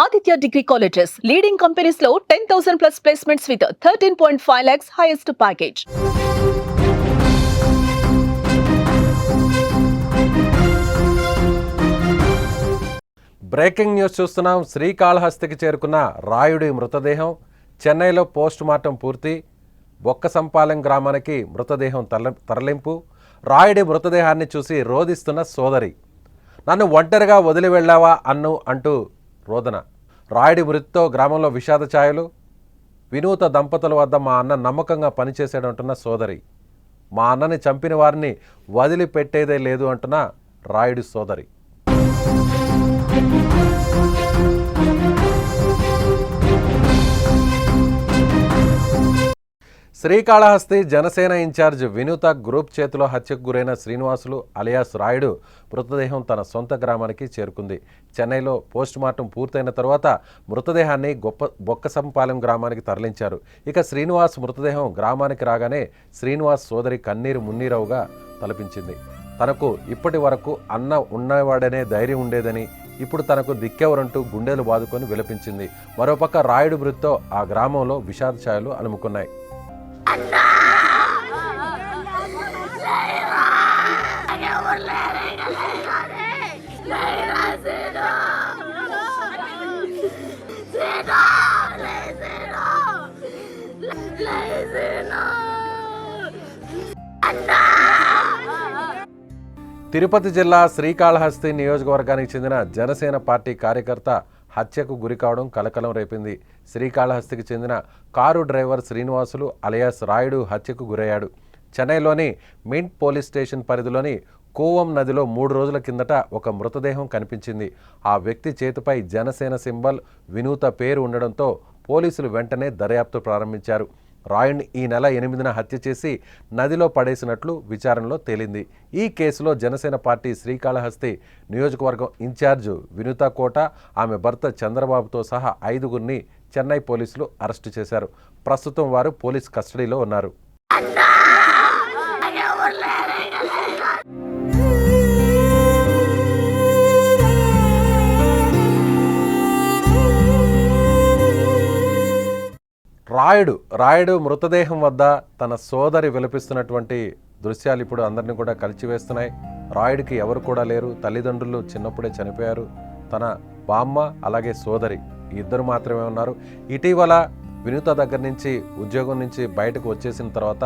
Aditya degree colleges leading కంపెనీస్లో ten thousand plus placements with thirteen point five lakhs highest package breaking news చూస్తున్నాం. శ్రీకాళహస్తికి చేరుకున్న రాయుడి మృతదేహం చెన్నైలో పోస్ట్ మార్టం పూర్తి. బొక్కసంపాలెం గ్రామానికి మృతదేహం తరలి తరలింపు. రాయుడి మృతదేహాన్ని చూసి రోధిస్తున్న సోదరి. నన్ను ఒంటరిగా వదిలి వెళ్ళావా అన్ను అంటూ రోదన. రాయుడి మృతితో గ్రామంలో విషాద ఛాయలు వినూత దంపతుల వద్ద మా అన్న నమ్మకంగా పనిచేసేడంటున్న సోదరి. మా అన్నని చంపిన వారిని వదిలిపెట్టేదే లేదు అంటున్న రాయుడి సోదరి. శ్రీకాళహస్తి జనసేన ఇన్ఛార్జ్ వినూత గ్రూప్ చేతిలో హత్యకు గురైన శ్రీనివాసులు అలియాస్ రాయుడు మృతదేహం తన సొంత గ్రామానికి చేరుకుంది. చెన్నైలో పోస్టుమార్టం పూర్తయిన తర్వాత మృతదేహాన్ని గొప్ప బొక్కసంపాలెం గ్రామానికి తరలించారు. ఇక శ్రీనివాస్ మృతదేహం గ్రామానికి రాగానే శ్రీనివాస్ సోదరి కన్నీరు మున్నీరవుగా తలపించింది. తనకు ఇప్పటి వరకు అన్న ఉన్నవాడనే ధైర్యం ఉండేదని ఇప్పుడు తనకు దిక్కెవరంటూ గుండెలు బాదుకొని విలపించింది. మరోపక్క రాయుడు మృతితో ఆ గ్రామంలో విషాద ఛాయలు అలుముకున్నాయి. తిరుపతి జిల్లా శ్రీకాళహస్తి నియోజకవర్గానికి చెందిన జనసేన పార్టీ కార్యకర్త హత్యకు గురి కావడం కలకలం రేపింది. శ్రీకాళహస్తికి చెందిన car driver Srinivasulu alias Rayudu హత్యకు గురయ్యాడు. చెన్నైలోని మింట్ పోలీస్ స్టేషన్ పరిధిలోని కూవం నదిలో మూడు రోజుల కిందట ఒక మృతదేహం కనిపించింది. ఆ వ్యక్తి చేతిపై జనసేన సింబల్ వినూత పేరు ఉండడంతో పోలీసులు వెంటనే దర్యాప్తు ప్రారంభించారు. రాయన్ ఈ నెల ఎనిమిదిన హత్య చేసి నదిలో పడేసినట్లు విచారణలో తేలింది. ఈ కేసులో జనసేన పార్టీ శ్రీకాళహస్తి నియోజకవర్గం ఇన్ఛార్జ్ వినుత కోట ఆమె భర్త చంద్రబాబుతో సహా ఐదుగురిని చెన్నై పోలీసులు అరెస్టు చేశారు. ప్రస్తుతం వారు పోలీస్ కస్టడీలో ఉన్నారు. రాయుడు రాయుడు మృతదేహం వద్ద తన సోదరి విలపిస్తున్నటువంటి దృశ్యాలు ఇప్పుడు అందరినీ కూడా కలిచివేస్తున్నాయి. రాయుడికి ఎవరు కూడా లేరు. తల్లిదండ్రులు చిన్నప్పుడే చనిపోయారు. తన బామ్మ అలాగే సోదరి ఈ ఇద్దరు మాత్రమే ఉన్నారు. ఇటీవల వినూత దగ్గర నుంచి ఉద్యోగం నుంచి బయటకు వచ్చేసిన తర్వాత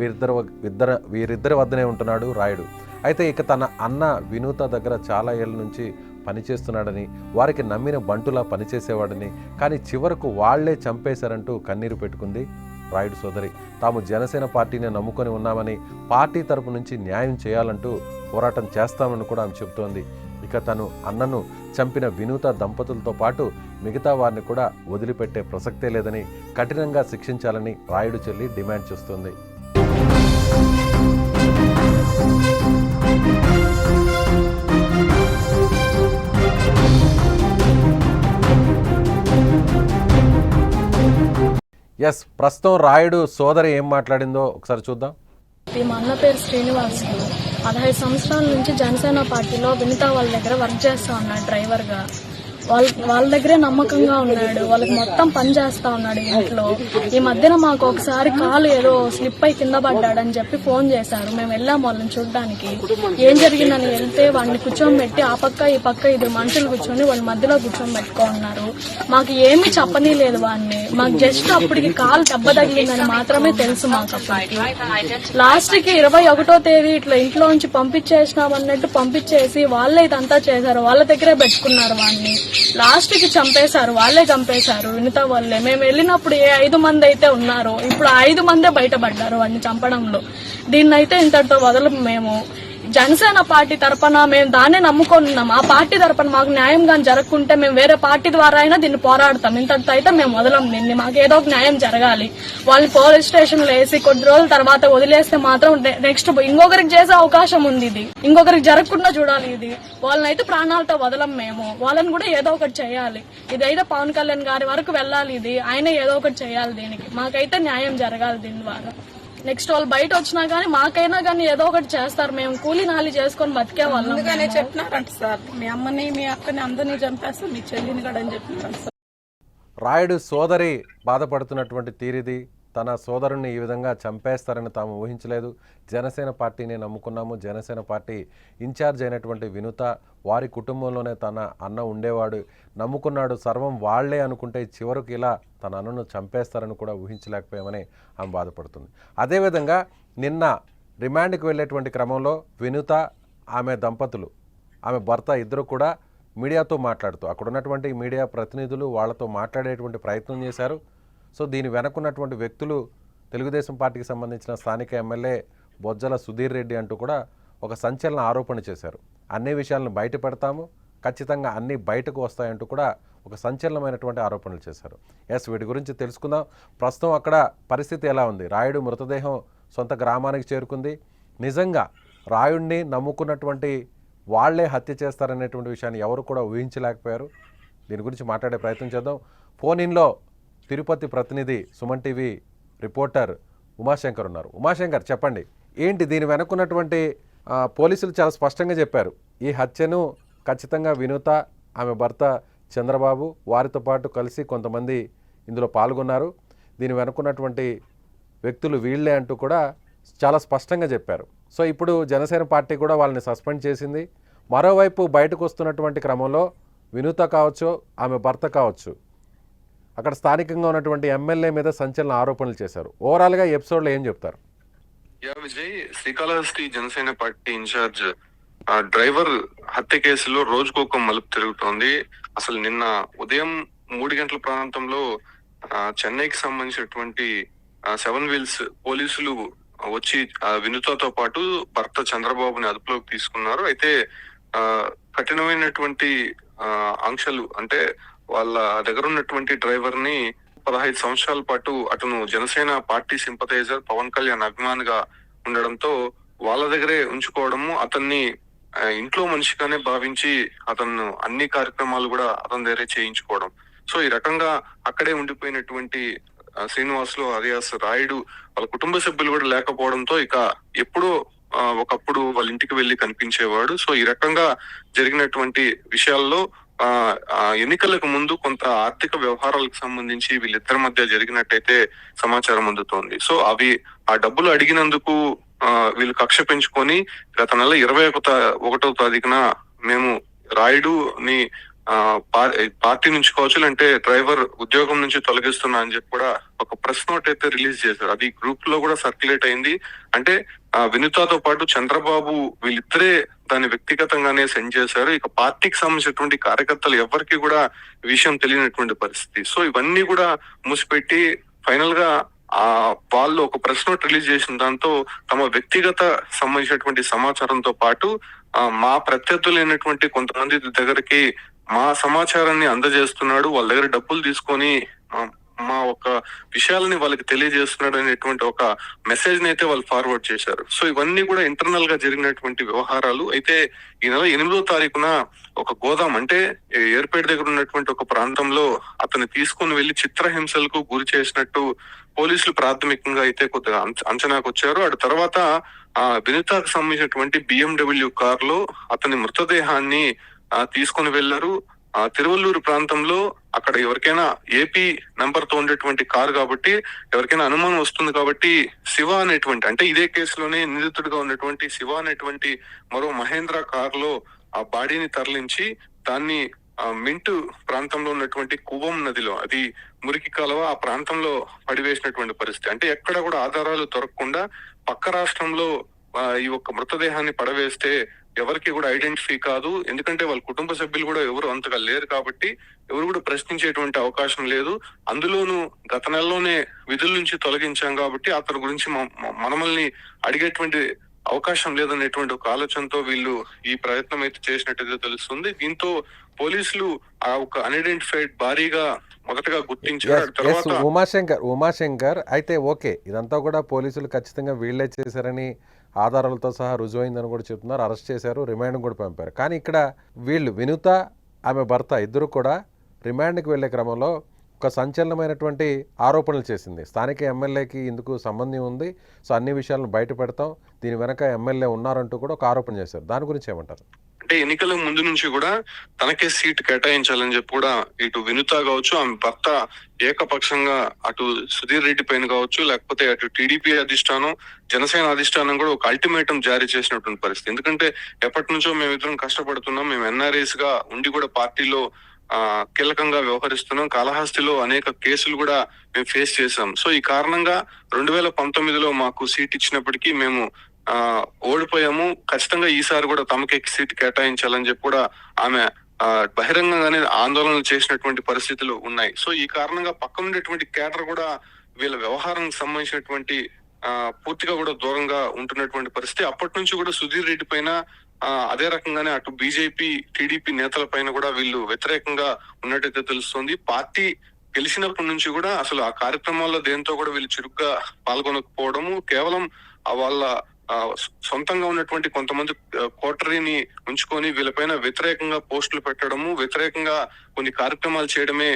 వీరిద్దరు ఇద్దరు వీరిద్దరి వద్దనే ఉంటున్నాడు రాయుడు. అయితే ఇక తన అన్న వినూత దగ్గర చాలా ఏళ్ళ నుంచి పనిచేస్తున్నాడని వారికి నమ్మిన బంటులా పనిచేసేవాడని కానీ చివరకు వాళ్ళే చంపేశారంటూ కన్నీరు పెట్టుకుంది రాయుడు సోదరి. తాము జనసేన పార్టీని నమ్ముకొని ఉన్నామని పార్టీ తరపు నుంచి న్యాయం చేయాలంటూ పోరాటం చేస్తామని కూడా ఆమె చెబుతోంది. ఇక తను అన్నను చంపిన వినూత దంపతులతో పాటు మిగతా వారిని కూడా వదిలిపెట్టే ప్రసక్తే లేదని కఠినంగా శిక్షించాలని రాయుడు చెల్లి డిమాండ్ చేస్తోంది. ఎస్ ప్రస్తుతం రాయుడు సోదరి ఏం మాట్లాడిందో ఒకసారి చూద్దాం. ఈ మా అన్న పేరు శ్రీనివాసులు పదహైదు సంవత్సరాల నుంచి జనసేన పార్టీలో వినిత వాళ్ళ దగ్గర వర్క్ చేస్తా ఉన్నాడు డ్రైవర్గా. వాళ్ళ వాళ్ళ దగ్గరే నమ్మకంగా ఉన్నాడు. వాళ్ళకి మొత్తం పని చేస్తా ఉన్నాడు ఇంట్లో. ఈ మధ్యన మాకు ఒకసారి కాలు ఏదో స్లిప్ అయి కింద పడ్డాడని చెప్పి ఫోన్ చేశారు. మేము వెళ్ళాము వాళ్ళని చూడడానికి. ఏం జరిగిందని వెళ్తే వాడిని కూర్చోబెట్టి ఆ పక్క ఈ పక్క ఇద్దరు మనుషులు కూర్చొని వాళ్ళ మధ్యలో కూర్చొని ఉన్నారు మాకు ఏమీ చెప్పని లేదు వాడిని. మాకు జస్ట్ అప్పటికి కాలు దెబ్బ తగిలిందని మాత్రమే తెలుసు మాకు అప్పటికి. లాస్ట్కి ఇరవై ఒకటో తేదీ ఇట్లా ఇంట్లో నుంచి పంపించేసినాం అన్నట్టు పంపించేసి వాళ్ళే ఇదంతా చేశారు. వాళ్ళ దగ్గరే పెట్టుకున్నారు వాడిని. లాస్ట్కి చంపేశారు వాళ్ళే చంపేశారు. వినిత వాళ్ళే. మేము వెళ్ళినప్పుడు ఏ ఐదు మంది అయితే ఉన్నారో ఇప్పుడు ఐదు మందే బయటపడ్డారు వాడిని చంపడంలో. దీన్నైతే ఇంతటితో వదలము మేము. జనసేన పార్టీ తరపున మేము దాన్నే నమ్ముకొని ఉన్నాం ఆ పార్టీ తరపున మాకు న్యాయం కానీ జరగకుంటే మేము వేరే పార్టీ ద్వారా అయినా దీన్ని పోరాడతాం. ఇంతటితో అయితే మేము వదలం. దీన్ని మాకు ఏదో ఒక న్యాయం జరగాలి. వాళ్ళని పోలీస్ స్టేషన్లో వేసి కొద్ది రోజుల తర్వాత వదిలేస్తే మాత్రం నెక్స్ట్ ఇంకొకరికి చేసే అవకాశం ఉంది ఇది. ఇంకొకరికి జరగకుండా చూడాలి ఇది. వాళ్ళని అయితే ప్రాణాలతో వదలం మేము. వాళ్ళని కూడా ఏదో ఒకటి చేయాలి. ఇదైతే పవన్ కళ్యాణ్ గారి వరకు వెళ్ళాలి ఇది. ఆయన ఏదో ఒకటి చేయాలి దీనికి. మాకైతే న్యాయం జరగాలి దీని ద్వారా. నెక్స్ట్ వాళ్ళు బయట వచ్చినా గానీ మాకైనా గానీ ఏదో ఒకటి చేస్తారు. మేము కూలీ నాలి చేసుకొని బతికే వాళ్ళం. చెప్పినారంట సార్ మీ అమ్మని మీ అక్కని అందరినీ చంపేస్తాం మీ చెల్లిని కూడా అని చెప్పినారంట సార్. రాయుడు సోదరి బాధపడుతున్నటువంటి తీరిది. తన సోదరుణ్ణి ఈ విధంగా చంపేస్తారని తాము ఊహించలేదు. జనసేన పార్టీని నమ్ముకున్నాము. జనసేన పార్టీ ఇన్ఛార్జ్ అయినటువంటి వినుత వారి కుటుంబంలోనే తన అన్న ఉండేవాడు. నమ్ముకున్నాడు. సర్వం వాళ్ళే అనుకుంటే చివరికి ఇలా తన అన్నను చంపేస్తారని కూడా ఊహించలేకపోయామని ఆమె బాధపడుతుంది. అదేవిధంగా నిన్న రిమాండ్కి వెళ్ళేటువంటి క్రమంలో వినుత ఆమె దంపతులు ఆమె భర్త ఇద్దరు కూడా మీడియాతో మాట్లాడుతూ అక్కడ ఉన్నటువంటి మీడియా ప్రతినిధులు వాళ్ళతో మాట్లాడేటువంటి ప్రయత్నం చేశారు. సో దీని వెనకున్నటువంటి వ్యక్తులు తెలుగుదేశం పార్టీకి సంబంధించిన స్థానిక ఎమ్మెల్యే బొజ్జల సుధీర్ రెడ్డి అంటూ కూడా ఒక సంచలన ఆరోపణ చేశారు. అన్ని విషయాలను బయట పెడతాము ఖచ్చితంగా అన్నీ బయటకు వస్తాయంటూ కూడా ఒక సంచలనమైనటువంటి ఆరోపణలు చేశారు. ఎస్ వీటి గురించి తెలుసుకుందాం. ప్రస్తుతం అక్కడ పరిస్థితి ఎలా ఉంది? రాయుడు మృతదేహం సొంత గ్రామానికి చేరుకుంది. నిజంగా రాయుడిని నమ్ముకున్నటువంటి వాళ్ళే హత్య చేస్తారనేటువంటి విషయాన్ని ఎవరు కూడా ఊహించలేకపోయారు. దీని గురించి మాట్లాడే ప్రయత్నం చేద్దాం. ఫోన్ ఇన్లో తిరుపతి ప్రతినిధి సుమన్ టీవీ రిపోర్టర్ ఉమాశంకర్ ఉన్నారు. ఉమాశంకర్ చెప్పండి. ఏంటి దీని వెనుకున్నటువంటి పోలీసులు చాలా స్పష్టంగా చెప్పారు. ఈ హత్యను ఖచ్చితంగా వినూత ఆమె భర్త చంద్రబాబు వారితో పాటు కలిసి కొంతమంది ఇందులో పాల్గొన్నారు. దీని వెనుకున్నటువంటి వ్యక్తులు వీళ్ళే అంటూ కూడా చాలా స్పష్టంగా చెప్పారు. సో ఇప్పుడు జనసేన పార్టీ కూడా వాళ్ళని సస్పెండ్ చేసింది. మరోవైపు బయటకు వస్తున్నటువంటి క్రమంలో వినూత కావచ్చు ఆమె భర్త కావచ్చు. అక్కడ స్థానికంగా ఉన్నటువంటి ఎమ్మెల్యే మీద సంచలన ఆరోపణలు చేశారు. ఓవరాల్గా ఎపిసోడ్లో ఏం చెప్తారు? Yeah Vijay Srikalahasti Janasena party incharge driver హత్య కేసులో రోజుకొక మలుపు తిరుగుతోంది. అసలు నిన్న ఉదయం మూడు గంటల ప్రాంతంలో ఆ, చెన్నైకి సంబంధించినటువంటి సెవెన్ వీల్స్ పోలీసులు వచ్చి వినుతతో పాటు భర్త చంద్రబాబుని అదుపులోకి తీసుకున్నారు. అయితే ఆ కఠినమైనటువంటి ఆంక్షలు అంటే వాళ్ళ దగ్గర ఉన్నటువంటి డ్రైవర్ని పదహైదు సంవత్సరాల పాటు అతను జనసేన పార్టీ సింపథైజర్ పవన్ కళ్యాణ్ అభిమానిగా ఉండడంతో వాళ్ళ దగ్గరే ఉంచుకోవడము అతన్ని ఇంట్లో మనిషిగానే భావించి అతను అన్ని కార్యక్రమాలు కూడా అతని దగ్గరే చేయించుకోవడం. సో ఈ రకంగా అక్కడే ఉండిపోయినటువంటి శ్రీనివాసులు అరియాస్ రాయుడు వాళ్ళ కుటుంబ సభ్యులు కూడా లేకపోవడంతో ఇక ఎప్పుడో ఒకప్పుడు వాళ్ళ ఇంటికి వెళ్ళి కనిపించేవాడు. సో ఈ రకంగా జరిగినటువంటి విషయాల్లో ఎన్నికలకు ముందు కొంత ఆర్థిక వ్యవహారాలకు సంబంధించి వీళ్ళిద్దరి మధ్య జరిగినట్టయితే సమాచారం అందుతోంది. సో అవి ఆ డబ్బులు అడిగినందుకు ఆ, వీళ్ళు కక్ష పెంచుకొని గత నెల ఇరవై ఒకటో తారీఖున మేము రాయుడు ని పార్టీ నుంచి కావచ్చు అంటే డ్రైవర్ ఉద్యోగం నుంచి తొలగిస్తున్నా అని చెప్పి కూడా ఒక ప్రెస్ నోట్ అయితే రిలీజ్ చేశారు. అది గ్రూప్లో కూడా సర్క్యులేట్ అయింది. అంటే ఆ, వినుతాతో పాటు చంద్రబాబు వీళ్ళిద్దరే దాన్ని వ్యక్తిగతంగానే సెండ్ చేశారు. ఇక పార్టీకి సంబంధించినటువంటి కార్యకర్తలు ఎవరికి కూడా విషయం తెలియనటువంటి పరిస్థితి. సో ఇవన్నీ కూడా మూసిపెట్టి ఫైనల్గా ఆ వాళ్ళు ఒక ప్రెస్ నోట్ రిలీజ్ చేసిన దాంతో తమ వ్యక్తిగత సంబంధించినటువంటి సమాచారంతో పాటు మా ప్రత్యర్థులైనటువంటి కొంతమంది దగ్గరికి మా సమాచారాన్ని అందజేస్తున్నాడు వాళ్ళ దగ్గర డబ్బులు తీసుకొని మా- ఒక విషయాలని వాళ్ళకి తెలియజేస్తున్నాడు అనేటువంటి ఒక మెసేజ్ అయితే వాళ్ళు ఫార్వర్డ్ చేశారు. సో ఇవన్నీ కూడా ఇంటర్నల్గా జరిగినటువంటి వ్యవహారాలు. అయితే ఈ నెల ఎనిమిదో తారీఖున ఒక గోదాం అంటే ఏర్పేట దగ్గర ఉన్నటువంటి ఒక ప్రాంతంలో అతన్ని తీసుకొని వెళ్ళి చిత్రహింసలకు గురి చేసినట్టు పోలీసులు ప్రాథమికంగా అయితే కొద్దిగా అంచనాకు వచ్చారు. అటు తర్వాత ఆ వినితాకు సంబంధించినటువంటి బిఎండబ్ల్యూ కార్లో అతని మృతదేహాన్ని తీసుకొని వెళ్ళారు ఆ తిరువల్లూరు ప్రాంతంలో అక్కడ ఎవరికైనా ఏపీ నంబర్తో ఉండేటువంటి కారు కాబట్టి ఎవరికైనా అనుమానం వస్తుంది కాబట్టి శివ అనేటువంటి అంటే ఇదే కేసులోనే నిందితుడిగా ఉన్నటువంటి శివ అనేటువంటి మరో మహేంద్ర కారులో ఆ బాడీని తరలించి దాన్ని ఆ మింటు ప్రాంతంలో ఉన్నటువంటి కువం నదిలో అది మురికి కాలువ ఆ ప్రాంతంలో పడివేసినటువంటి పరిస్థితి. అంటే ఎక్కడ కూడా ఆధారాలు దొరకకుండా పక్క రాష్ట్రంలో ఈ యొక్క మృతదేహాన్ని పడవేస్తే ఎవరికి కూడా ఐడెంటిఫై కాదు. ఎందుకంటే వాళ్ళ కుటుంబ సభ్యులు కూడా ఎవరు అంతగా లేరు కాబట్టి ఎవరు కూడా ప్రశ్నించేటువంటి అవకాశం లేదు. అందులోనూ గత నెలలోనే విధుల నుంచి తొలగించాం కాబట్టి అతని గురించి మనమల్ని అడిగేటువంటి అవకాశం లేదనేటువంటి ఒక ఆలోచనతో వీళ్ళు ఈ ప్రయత్నం అయితే చేసినట్టుగా తెలుస్తుంది. దీంతో పోలీసులు ఆ ఒక అన్ఐడెంటిఫైడ్ భారీగా మొదటగా గుర్తించారు. తర్వాత ఉమాశంకర్ ఉమాశంకర్ అయితే ఓకే. ఇదంతా కూడా పోలీసులు ఖచ్చితంగా వీళ్ళే చేశారని ఆధారాలతో సహా రుజువైందని కూడా చెప్తున్నారు. అరెస్ట్ చేశారు రిమాండ్ కూడా పంపారు. కానీ ఇక్కడ వీళ్ళు వినుత ఆమె భర్త ఇద్దరు కూడా రిమాండ్కి వెళ్ళే క్రమంలో ఒక సంచలనమైనటువంటి ఆరోపణలు చేసింది. స్థానిక ఎమ్మెల్యేకి ఇందుకు సంబంధం ఉంది. సో అన్ని విషయాలను బయట పెడతాం. దీని వెనక ఎమ్మెల్యే ఉన్నారంటూ కూడా ఒక ఆరోపణ చేశారు. దాని గురించి ఏమంటారు? అంటే ఎన్నికల ముందు నుంచి కూడా తనకే సీట్ కేటాయించాలని చెప్పి కూడా ఇటు వినుత కావచ్చు ఆమె భర్త ఏకపక్షంగా అటు సుధీర్ రెడ్డి పైన కావచ్చు లేకపోతే అటు టీడీపీ అధిష్టానం జనసేన అధిష్టానం కూడా ఒక అల్టిమేటం జారీ చేసినటువంటి పరిస్థితి. ఎందుకంటే ఎప్పటి నుంచో మేమిద్దరం కష్టపడుతున్నాం మేము ఎన్ఆర్ఎస్గా ఉండి కూడా పార్టీలో ఆ కీలకంగా వ్యవహరిస్తున్నాం. కాళహస్తిలో అనేక కేసులు కూడా మేము ఫేస్ చేశాం. సో ఈ కారణంగా రెండు వేల పంతొమ్మిదిలో మాకు సీట్ ఇచ్చినప్పటికీ మేము ఓడిపోయాము. ఖచ్చితంగా ఈసారి కూడా తమకే సీట్ కేటాయించాలని చెప్పి కూడా ఆమె బహిరంగంగానే ఆందోళనలు చేసినటువంటి పరిస్థితులు ఉన్నాయి. సో ఈ కారణంగా పక్కన ఉండేటువంటి కేటర్ కూడా వీళ్ళ వ్యవహారానికి సంబంధించినటువంటి ఆ పూర్తిగా కూడా దూరంగా ఉంటున్నటువంటి పరిస్థితి. అప్పటి నుంచి కూడా సుధీర్ రెడ్డి పైన అదే రకంగానే అటు బీజేపీ టీడీపీ నేతల పైన కూడా వీళ్ళు వ్యతిరేకంగా ఉన్నట్టయితే తెలుస్తుంది. పార్టీ గెలిచినప్పటి నుంచి కూడా అసలు ఆ కార్యక్రమాల్లో దేంతో కూడా వీళ్ళు చురుగ్గా పాల్గొనకపోవడము కేవలం వాళ్ళ సొంతంగా ఉన్నటువంటి కొంతమంది కోటరీని ఉంచుకొని వీళ్ళపైన వ్యతిరేకంగా పోస్టులు పెట్టడము వ్యతిరేకంగా కొన్ని కార్యక్రమాలు చేయడమే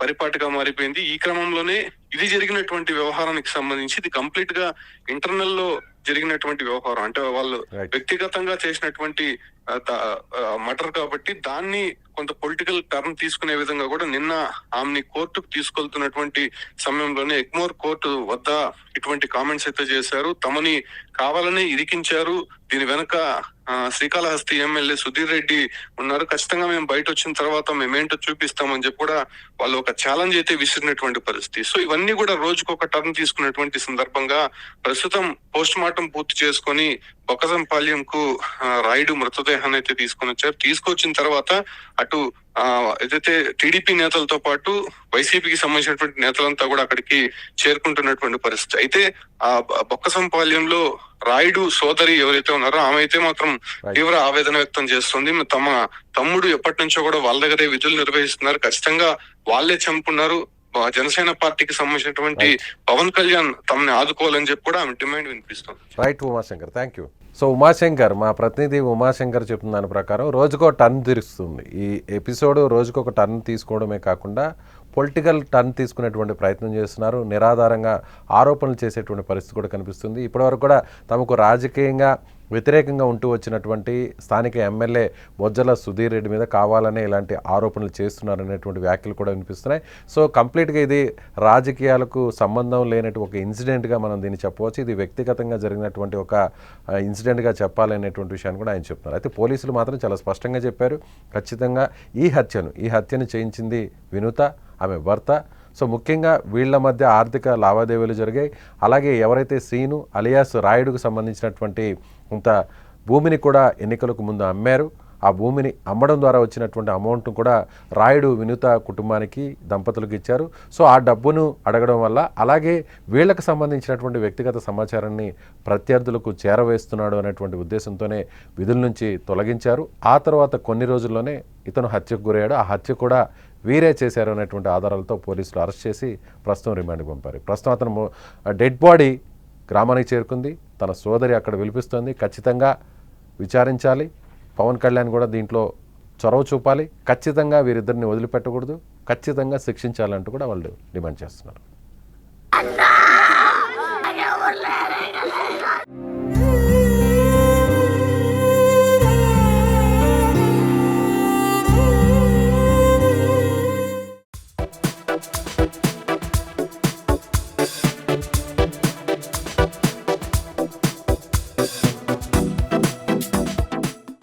పరిపాటిగా మారిపోయింది. ఈ క్రమంలోనే ఇది జరిగినటువంటి వ్యవహారానికి సంబంధించి ఇది కంప్లీట్గా ఇంటర్నల్లో జరిగినటువంటి వ్యవహారం. అంటే వాళ్ళు. వ్యక్తిగతంగా చేసినటువంటి మటర్ కాబట్టి దాన్ని కొంత పొలిటికల్ టర్న్ తీసుకునే విధంగా కూడా నిన్న ఆమెని కోర్టుకు తీసుకెళ్తున్నటువంటి సమయంలోనే ఎగ్మోర్ కోర్టు వద్ద ఇటువంటి కామెంట్స్ అయితే చేశారు. తమని కావాలనే ఇరికించారు. దీని వెనక శ్రీకాళహస్తి ఎమ్మెల్యే సుధీర్ రెడ్డి ఉన్నారు. ఖచ్చితంగా మేము బయట వచ్చిన తర్వాత మేమేంటో చూపిస్తామని చెప్పి కూడా వాళ్ళు ఒక ఛాలెంజ్ అయితే విసిరినటువంటి పరిస్థితి. సో ఇవన్నీ కూడా రోజుకు ఒక టర్న్ తీసుకున్నటువంటి సందర్భంగా ప్రస్తుతం పోస్ట్ మార్టం పూర్తి చేసుకొని బొక్కసంపాల్యం కు రాయుడు మృతదేహాన్ని అయితే తీసుకొని వచ్చారు. తీసుకొచ్చిన తర్వాత అటు ఆ ఏదైతే టీడీపీ నేతలతో పాటు వైసీపీకి సంబంధించినటువంటి నేతలంతా కూడా అక్కడికి చేరుకుంటున్నటువంటి పరిస్థితి. అయితే ఆ బొక్కసంపాల్యంలో రాయుడు సోదరి ఎవరైతే ఉన్నారో ఆమె అయితే మాత్రం తీవ్ర ఆవేదన వ్యక్తం చేస్తుంది. తమ తమ్ముడు ఎప్పటి నుంచో కూడా వాళ్ళ దగ్గరే విధులు నిర్వహిస్తున్నారు. ఖచ్చితంగా వాళ్ళే చంపున్నారు జనసేన పార్టీకి సంబంధించినటువంటి పవన్ కళ్యాణ్ తమని ఆదుకోవాలని చెప్పి కూడా ఆమె డిమాండ్ వినిపిస్తుంది. Right Umashankar. Thank you so Umashankar మా ప్రతినిధి ఉమాశంకర్ చెప్తున్న దాని ప్రకారం రోజుకో టర్న్ తిరుస్తుంది. ఈ ఎపిసోడ్ రోజుకొక టర్న్ తీసుకోవడమే కాకుండా పొలిటికల్ టర్న్ తీసుకునేటువంటి ప్రయత్నం చేస్తున్నారు. నిరాధారంగా ఆరోపణలు చేసేటువంటి పరిస్థితి కూడా కనిపిస్తుంది. ఇప్పటివరకు కూడా తమకు రాజకీయంగా వ్యతిరేకంగా ఉంటూ వచ్చినటువంటి స్థానిక ఎమ్మెల్యే బొజ్జల సుధీర్ రెడ్డి మీద కావాలనే ఇలాంటి ఆరోపణలు చేస్తున్నారు అనేటువంటి వ్యాఖ్యలు కూడా వినిపిస్తున్నాయి. సో కంప్లీట్గా ఇది రాజకీయాలకు సంబంధం లేనటువంటి ఒక ఇన్సిడెంట్గా మనం దీన్ని చెప్పవచ్చు. ఇది వ్యక్తిగతంగా జరిగినటువంటి ఒక ఇన్సిడెంట్గా చెప్పాలనేటువంటి విషయాన్ని కూడా ఆయన చెప్తున్నారు. అయితే పోలీసులు మాత్రం చాలా స్పష్టంగా చెప్పారు. ఖచ్చితంగా ఈ హత్యను ఈ హత్యను చేయించింది వినుత ఆమె భర్త. సో ముఖ్యంగా వీళ్ళ మధ్య ఆర్థిక లావాదేవీలు జరిగాయి. అలాగే ఎవరైతే శ్రీను అలియాస్ రాయుడుకు సంబంధించినటువంటి కొంత భూమిని కూడా ఎన్నికలకు ముందు అమ్మారు. ఆ భూమిని అమ్మడం ద్వారా వచ్చినటువంటి అమౌంట్ను కూడా రాయుడు వినుత కుటుంబానికి దంపతులకు ఇచ్చారు. సో ఆ డబ్బును అడగడం వల్ల అలాగే వీళ్ళకు సంబంధించినటువంటి వ్యక్తిగత సమాచారాన్ని ప్రత్యర్థులకు చేరవేస్తున్నాడు అనేటువంటి ఉద్దేశంతోనే విధుల నుంచి తొలగించారు. ఆ తర్వాత కొన్ని రోజుల్లోనే ఇతను హత్యకు గురయ్యాడు. ఆ హత్య కూడా వీరే చేశారు అనేటువంటి ఆధారాలతో పోలీసులు అరెస్ట్ చేసి ప్రస్తుతం రిమాండ్కి పంపారు. ప్రస్తుతం అతను డెడ్ బాడీ గ్రామానికి చేరుకుంది. తన సోదరి అక్కడ విలిపిస్తోంది. ఖచ్చితంగా విచారించాలి. పవన్ కళ్యాణ్ కూడా దీంట్లో చొరవ చూపాలి. ఖచ్చితంగా వీరిద్దరిని వదిలిపెట్టకూడదు. ఖచ్చితంగా శిక్షించాలంటూ కూడా వాళ్ళు డిమాండ్ చేస్తున్నారు.